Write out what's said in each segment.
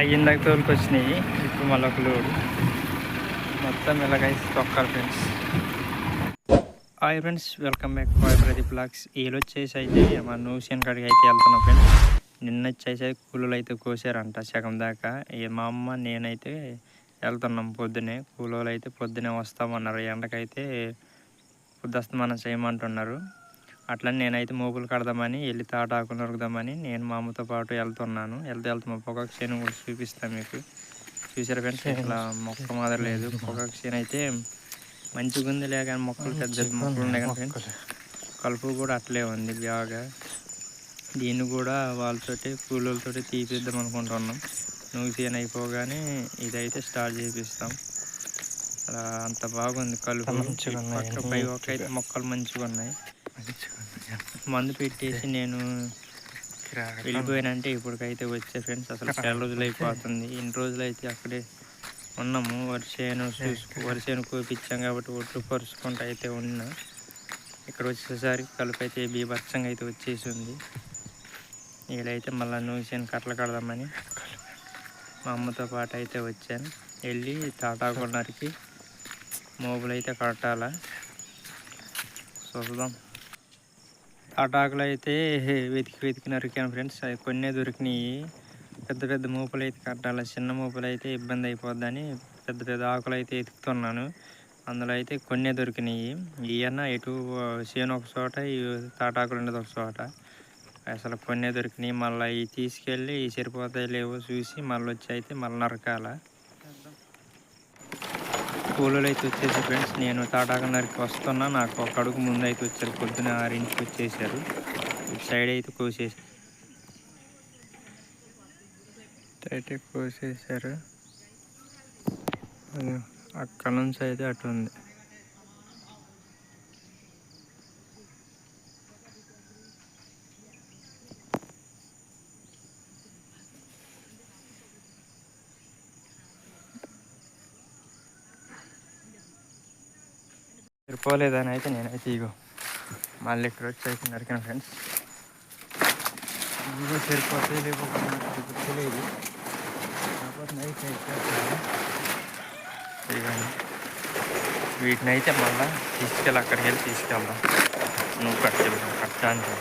అయ్యిందాక తోలుకు వచ్చినాయి. ఇప్పుడు మళ్ళీ ఒక లోడు. మొత్తం ఇలాగైతే తొక్కాలి friends hi friends welcome back boy Pradeep blogs ఏళ్ళు వచ్చేసి అయితే మా నూసియన్ కాడికి అయితే వెళ్తున్నాం ఫ్రెండ్స్ నిన్న వచ్చేసి కూలీలు అయితే కోసారంట సగం దాకా. మా అమ్మ నేనైతే వెళ్తున్నాం పొద్దునే. కూలోలు అయితే పొద్దునే వస్తామన్నారు. ఎండకైతే పొద్దుస్తమానం చేయమంటున్నారు. అట్లని నేనైతే మోపులు కడదామని వెళ్ళి తాటాకులు నరుకుదామని నేను మా అమ్మతో పాటు వెళ్తున్నాను. వెళ్తే వెళ్తే మా పొగాకు చేను కూడా చూపిస్తాను మీకు. చూసారు ఫ్రెండ్స్ ఇట్లా మొక్క మాదిరి లేదు. పొగాకు చేను అయితే మంచిగా ఉంది లే కానీ మొక్కలు పెద్ద మొక్కలు ఉన్నాయి కానీ ఫ్రెండ్స్. కలుపు కూడా అట్లే ఉంది బాగా. దీన్ని కూడా వాళ్ళతోటి కూలీలతోటి తీపిద్దాం అనుకుంటున్నాం. నువ్వు చేను అయిపోగానే ఇదైతే స్టార్ట్ చేపిస్తాం. అలా అంత బాగుంది కలుపు. మంచిగా పై ఒక్క అయితే మొక్కలు మంచిగా ఉన్నాయి. మందు పెట్టేసి నేను వెళ్ళిపోయానంటే ఇప్పటికైతే వచ్చే ఫ్రెండ్స్ అసలు చాలా రోజులు అయిపోతుంది. ఇన్ని రోజులు అయితే అక్కడే ఉన్నాము. వరిసేను చూసుకో వరిసేను కోపించాం కాబట్టి ఒట్లు పరుచుకుంటూ అయితే ఉన్నా. ఇక్కడ వచ్చేసరికి కలుపు అయితే బీభత్సంగా అయితే వచ్చేసి ఉంది వీడైతే మళ్ళీ నూసేను కట్టలు కడదామని మా అమ్మతో పాటు అయితే వచ్చాను. వెళ్ళి తాటాకున్నరికి మోపులు అయితే కట్టాలా. చూద్దాం. తాటాకులు అయితే వెతికి వెతికి నరికాను ఫ్రెండ్స్ అవి కొన్నే దొరికినాయి. పెద్ద పెద్ద మూపలు అయితే కట్టాలి చిన్న మూపలు అయితే ఇబ్బంది అయిపోద్దని పెద్ద పెద్ద ఆకులు అయితే ఎతుకుతున్నాను. అందులో అయితే కొన్నే దొరికినాయి. ఇవన్న ఎటు చేను ఒక చోట ఈ తాటాకులు ఉండేది ఒక చోట. అసలు కొన్నే దొరికినాయి. మళ్ళీ ఇవి తీసుకెళ్ళి సరిపోతాయి లేవో చూసి మళ్ళీ వచ్చి అయితే మళ్ళీ నరకాల. కూలీలు అయితే వచ్చేసి ఫ్రెండ్స్ నేను తాటాకు నరికి వస్తున్నా. నాకు ఒక అడుగు ముందు అయితే వచ్చారు పొద్దున ఆరింటికి వచ్చేసారు సైడ్ అయితే కోసేసి అయితే కోసేసారు. అక్కడ నుంచి అయితే అటు ఉంది సరిపోలేదని అయితే నేనైతే ఇగో మళ్ళీ ఇక్కడ వచ్చి అయితే నరికిన ఫ్రెండ్స్. ఇదిగో సరిపోతే లేకపోతే తెలియదు గుర్తులేదు కాకపోతే నైట్ ఇదిగోండి వీటిని అయితే మళ్ళీ తీసుకెళ్ళి అక్కడికి వెళ్ళి తీసుకెళ్దాం. నువ్వు కట్ కట్టడానికి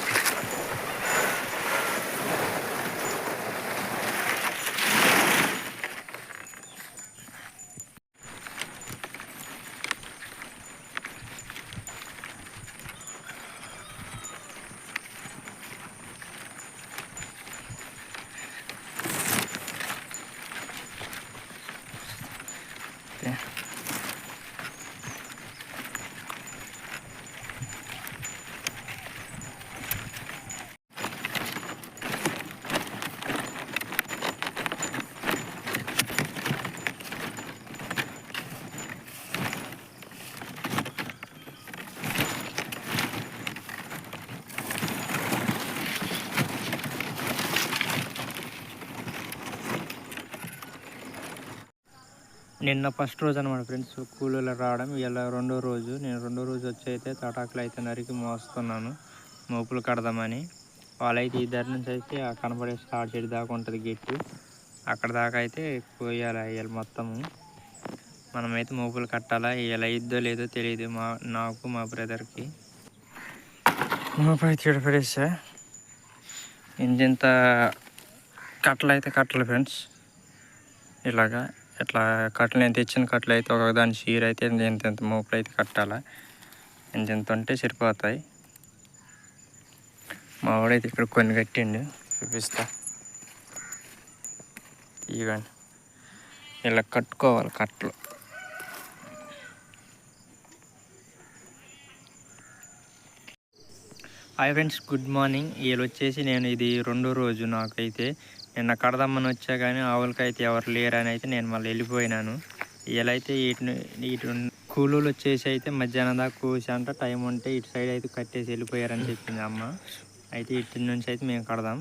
నిన్న ఫస్ట్ రోజు అనమాట ఫ్రెండ్స్. కూలీలు రావడం. ఇలా రెండో రోజు. నేను రెండో రోజు వచ్చి అయితే తటాకులు అయితే నరికి మోస్తున్నాను. మోపులు కడదామని. వాళ్ళైతే ఇద్దరి నుంచి అయితే కనబడే కనపడే స్టార్ట్ చేయడం దాకా ఉంటుంది గెట్టు. అక్కడ దాకా అయితే కోయాలి ఇవాళ మొత్తము. మనమైతే మోపులు కట్టాలా? ఇలా ఇద్దో లేదో తెలియదు మా నాకు మా బ్రదర్కి. మోపు అయితే ఇక్కడ పడేసా ఇంజింత కట్టలు అయితే కట్టలు ఫ్రెండ్స్. ఇలాగా ఇట్లా కట్టలు నేను తెచ్చిన కట్టలు అయితే ఒక దాని చీర అయితే ఇంత ఎంత మోపులు అయితే కట్టాలా? ఇంత ఎంత ఉంటే సరిపోతాయి. మా వాడైతే ఇక్కడ కొన్ని కట్టిండు. చూపిస్తా. ఇవ్వండి ఇలా కట్టుకోవాలి కట్టలు. Hi friends good morning. వీళ్ళు వచ్చేసి నేను ఇది రెండో రోజు నాకైతే నిన్న కడదామని వచ్చా కానీ ఆవులకైతే ఎవరు లేరని అయితే నేను మళ్ళీ వెళ్ళిపోయినాను. వీళ్ళైతే వీటిని ఇటు కూలీలు వచ్చేసి అయితే మధ్యాహ్నం దాకా కూసి అంట టైం ఉంటే ఇటు సైడ్ అయితే కట్టేసి వెళ్ళిపోయారని చెప్పింది అమ్మ. అయితే ఇటు నుంచి అయితే మేము కడదాం.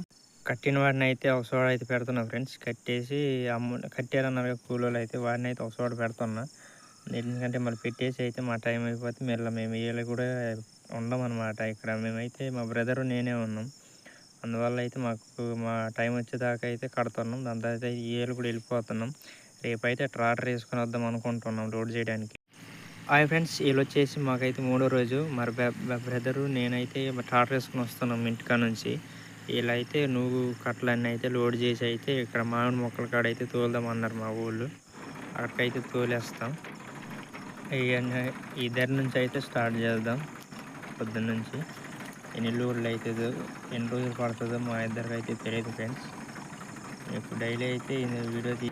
కట్టిన వాడిని అయితే ఒక చోట అయితే పెడుతున్నా ఫ్రెండ్స్. కట్టేసి అమ్మ కట్టారన్నారు కదా కూలీలు అయితే వాడిని అయితే ఒక చోట పెడుతున్నా. ఎందుకంటే మళ్ళీ పెట్టేసి అయితే మా టైం అయిపోతే మళ్ళీ మేము వీళ్ళు కూడా ఉండం అనమాట ఇక్కడ మేమైతే మా బ్రదరు నేనే ఉన్నాం. అందువల్ల అయితే మాకు మా టైం వచ్చేదాకా అయితే కడుతున్నాం. దాని తర్వాత ఈ ఏళ్ళు కూడా వెళ్ళిపోతున్నాం. రేపైతే ట్రాక్టర్ వేసుకొని వద్దాం అనుకుంటున్నాం లోడ్ చేయడానికి. హాయ్ ఫ్రెండ్స్ వీళ్ళు వచ్చేసి మాకైతే మూడో రోజు. మరి బ్రదరు నేనైతే ట్రాక్టర్ వేసుకొని వస్తున్నాం ఇంటికా నుంచి. వీళ్ళైతే నువ్వు కట్టలన్నీ అయితే లోడ్ చేసి అయితే ఇక్కడ మామిడి మొక్కల కాడ అయితే తోలుదాం అన్నారు మా ఊళ్ళు. అక్కడికైతే తోలేస్తాం. ఇవన్నీ ఇద్దరి నుంచి అయితే స్టార్ట్ చేద్దాం పొద్దున్న నుంచి. ఎన్ని లోడ్లు అవుతుందో ఎన్ని రోజులు పడుతుందో మా ఇద్దరికి అయితే తెలియదు ఫ్రెండ్స్. ఇప్పుడు డైలీ అయితే ఈ వీడియో తీ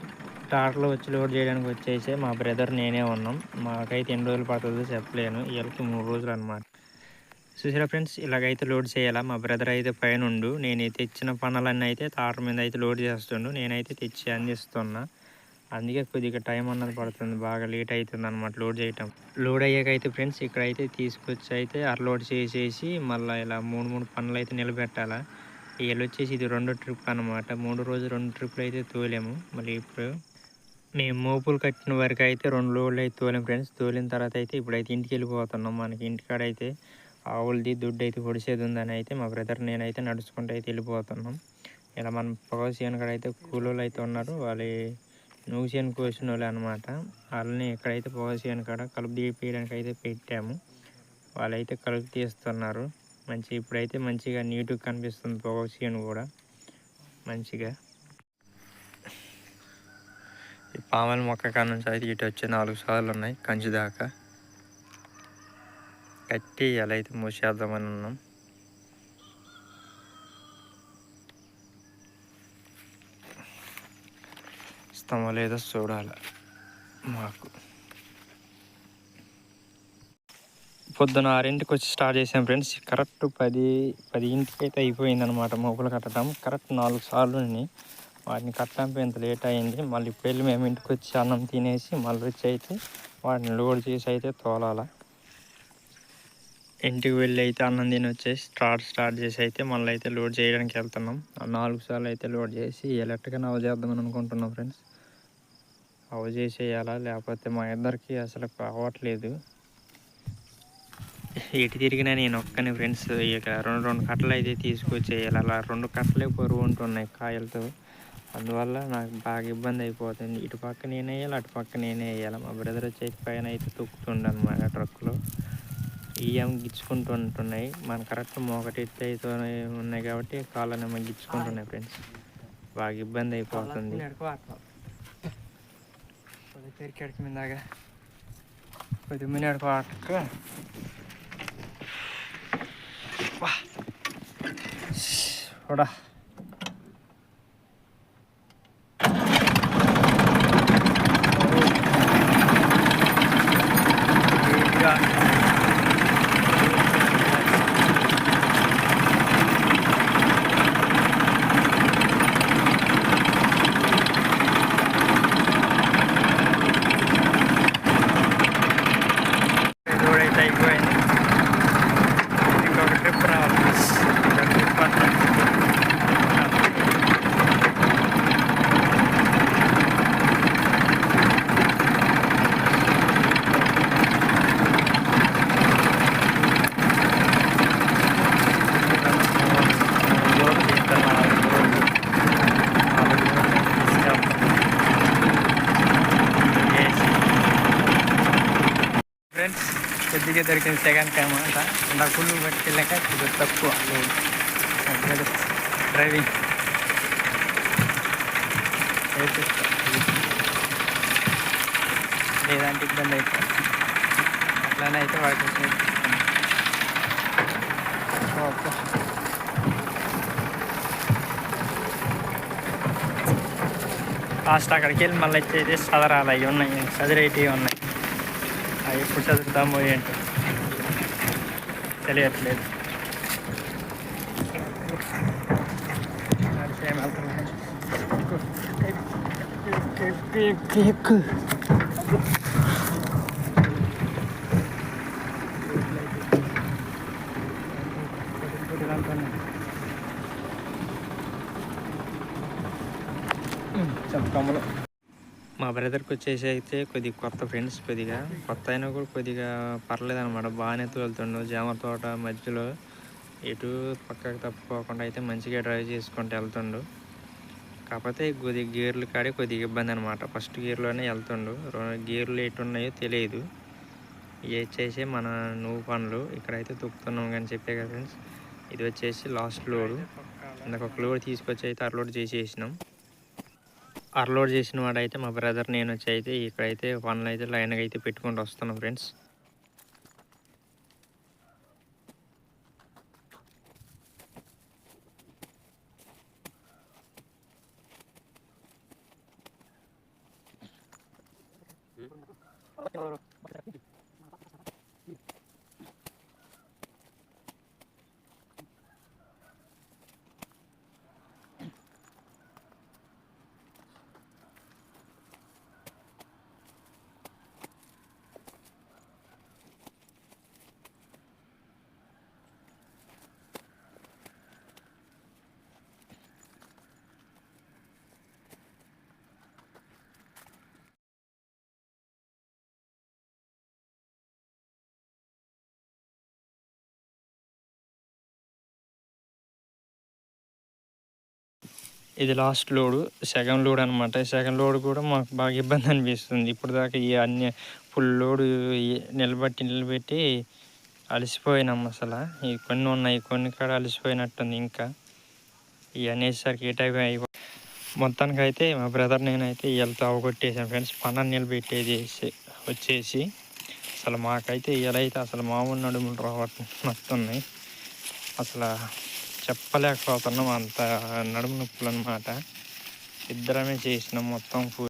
ట్రాక్టర్లో వచ్చి లోడ్ చేయడానికి వచ్చేసి మా బ్రదర్ నేనే ఉన్నాం. మాకైతే ఎన్ని రోజులు పడుతుందో చెప్పలేను. ఇవాళకి మూడు రోజులు అనమాట చూసారా ఫ్రెండ్స్ ఇలాగైతే లోడ్ చేయాలా? మా బ్రదర్ అయితే పైన ఉండు నేను తెచ్చిన పనులన్నీ అయితే తాటర్ మీద అయితే లోడ్ చేస్తుండు. నేనైతే తెచ్చి అందిస్తున్నా అందుకే కొద్దిగా టైం అన్నది పడుతుంది. బాగా లేట్ అవుతుంది అనమాట లోడ్ చేయటం. లోడ్ అయ్యాక అయితే ఫ్రెండ్స్ ఇక్కడైతే తీసుకొచ్చి అయితే అర్లోడ్ చేసేసి మళ్ళీ ఇలా మూడు మూడు పనులు అయితే నిలబెట్టాలా. వీళ్ళు వచ్చేసి ఇది రెండో ట్రిప్ అనమాట మూడు రోజులు రెండు ట్రిప్లు అయితే తోలేము. మళ్ళీ ఇప్పుడు మేము మోపులు కట్టిన వరకు అయితే రెండు లోడ్లు అయితే తోలేం ఫ్రెండ్స్ తోలిన తర్వాత అయితే ఇప్పుడైతే ఇంటికి వెళ్ళిపోతున్నాం. మనకి ఇంటికాడ అయితే ఆవులది దుడ్డు అయితే పొడిసేది ఉందని అయితే మా బ్రదర్ నేనైతే నడుచుకుంటూ అయితే వెళ్ళిపోతున్నాం. ఇలా మన పొగసీయన్ కాడ అయితే కూలోళ్ళు అయితే ఉన్నారు. వాళ్ళు నూసియన్ కోసిన వాళ్ళు అనమాట వాళ్ళని ఇక్కడైతే పొగసీయన్ కాడ కలుపు తీయడానికి అయితే పెట్టాము. వాళ్ళైతే కలుపు తీస్తున్నారు. మంచి ఇప్పుడైతే మంచిగా నీట్గా కనిపిస్తుంది పొగసీయన్ కూడా. మంచిగా. ఈ పామల మొక్క కాడ నుంచి అయితే ఇటు వచ్చే నాలుగు సార్లు ఉన్నాయి కంచి దాకా. కట్టి ఎలా అయితే మూసేద్దామని ఉన్నాం. ఇస్తామో లేదో చూడాలి. మాకు. పొద్దున ఆరింటికి వచ్చి స్టార్ట్ చేసాం ఫ్రెండ్స్. కరెక్ట్ పది పది ఇంటికి అయితే అయిపోయిందనమాట మోపులు కట్టడం. కరెక్ట్ నాలుగు సార్లు వాటిని కట్టడానికి ఇంత లేట్ అయింది. మళ్ళీ ఇప్పుడు వెళ్ళి మేము ఇంటికి వచ్చి అన్నం తినేసి మళ్ళీ వచ్చి అయితే వాటిని లోడ్ చేసి అయితే తోలాల. ఇంటికి వెళ్ళి అయితే అన్నం తిని వచ్చేసి స్టార్ట్ స్టార్ట్ చేసి అయితే మళ్ళీ అయితే లోడ్ చేయడానికి వెళ్తున్నాం నాలుగు సార్లు అయితే లోడ్ చేసి ఎలక్ట్రికల్ నవ్వు చేద్దామని అనుకుంటున్నాం ఫ్రెండ్స్. అవ చేసేయాలా? లేకపోతే మా ఇద్దరికి అసలు కావట్లేదు ఎటు తిరిగినా నేను ఒక్కని ఫ్రెండ్స్ ఇక రెండు రెండు కట్టలు అయితే తీసుకొచ్చేయాలి. అలా రెండు కట్టలే బరువు ఉంటున్నాయి కాయలతో. అందువల్ల నాకు బాగా ఇబ్బంది అయిపోతుంది. ఇటు పక్క నేనే వేయాలి అటు పక్క నేనే వేయాలి. మా బ్రదర్ వచ్చేసి పైన అయితే తొక్కుతుండ అనమాట ట్రక్లో ఇయ్యం గిచ్చుకుంటూ ఉంటున్నాయి మన కరెక్ట్ మోకటి అయితే ఉన్నాయి కాబట్టి కాళ్ళనేమో గిచ్చుకుంటున్నాయి ఫ్రెండ్స్ బాగా ఇబ్బంది అయిపోతుంది. ಅದಕ್ಕೆ ಕೆಡ್ಕ ಮಿಂದಾಗ ಇದು ಮನೆ ಹಿಡ್ಕೊ ಆಟಕ್ಕೆ. ఫ్రెండ్స్ కొద్దిగా దొరికిన సెకండ్ టైం అంట. నా ఫుల్ పట్టుకెళ్ళాక కొద్దిగా తక్కువ డ్రైవింగ్ లేదంటే ఇబ్బంది అవుతుంది అట్లానే అయితే వాడికి లాస్ట్ అక్కడికి వెళ్ళి మళ్ళీ అయితే సదరాలు అవి ఉన్నాయి. సదరైతే ఉన్నాయి. ఎప్పుడు చదువుతామో ఏంటో తెలియట్లేదు నడిచేం వెళ్తున్నాయి. ఎక్కు, ఎక్కు, ఎక్కు, ఎక్కు. చెప్పకమ్మలు మా బ్రదర్కి వచ్చేసి అయితే కొద్దిగా కొత్త ఫ్రెండ్స్ కొద్దిగా కొత్త అయినా కూడా కొద్దిగా పర్లేదనమాట బాగానే తోలుతుండు జామ తోట మధ్యలో ఎటు పక్కకు తప్పుకోకుండా అయితే మంచిగా డ్రైవ్ చేసుకుంటూ వెళ్తుండు. కాకపోతే కొద్దిగా గేర్లు కాడే కొద్దిగా ఇబ్బంది అనమాట ఫస్ట్ గేర్లోనే వెళ్తుండు. గేర్లు ఎటు ఉన్నాయో తెలియదు. ఇవి వచ్చేసి మన నువ్వు పనులు. ఇక్కడైతే తొక్కుతున్నాం కానీ చెప్పే కదా ఫ్రెండ్స్ ఇది వచ్చేసి లాస్ట్ లోడు ఇందాక ఒక లోడ్ తీసుకొచ్చి అయితే అర్లోడ్ చేసేసినాం. అర్లోడ్ చేసిన వాడైతే మా బ్రదర్ నేను వచ్చి అయితే ఇక్కడైతే పనులు అయితే లైన్గా అయితే పెట్టుకుంటూ వస్తున్నాం ఫ్రెండ్స్. ఇది లాస్ట్ లోడు సెకండ్ లోడ్ అనమాట సెకండ్ లోడ్ కూడా మాకు బాగా ఇబ్బంది అనిపిస్తుంది. ఇప్పుడు దాకా ఈ అన్ని ఫుల్ లోడు నిలబెట్టి నిలబెట్టి అలసిపోయినాం అసలు. ఈ కొన్ని ఉన్నాయి కొన్ని కాడ అలసిపోయినట్టుంది ఇంకా. ఇవి అనేసరికి ఏ టైప్ అయిపో మొత్తానికి అయితే మా బ్రదర్ నేనైతే వీళ్ళతో అవగొట్టేసాను ఫ్రెండ్స్ పన్నెండు నిలబెట్టేది వచ్చేసి అసలు మాకైతే ఇలాయితే అసలు మామూలు నడుములు రావట్టున్నాయి అసలు చెప్పలేకపోతున్నాం అంత నడుము నొప్పులు అనమాట ఇద్దరమే చేసినాం మొత్తం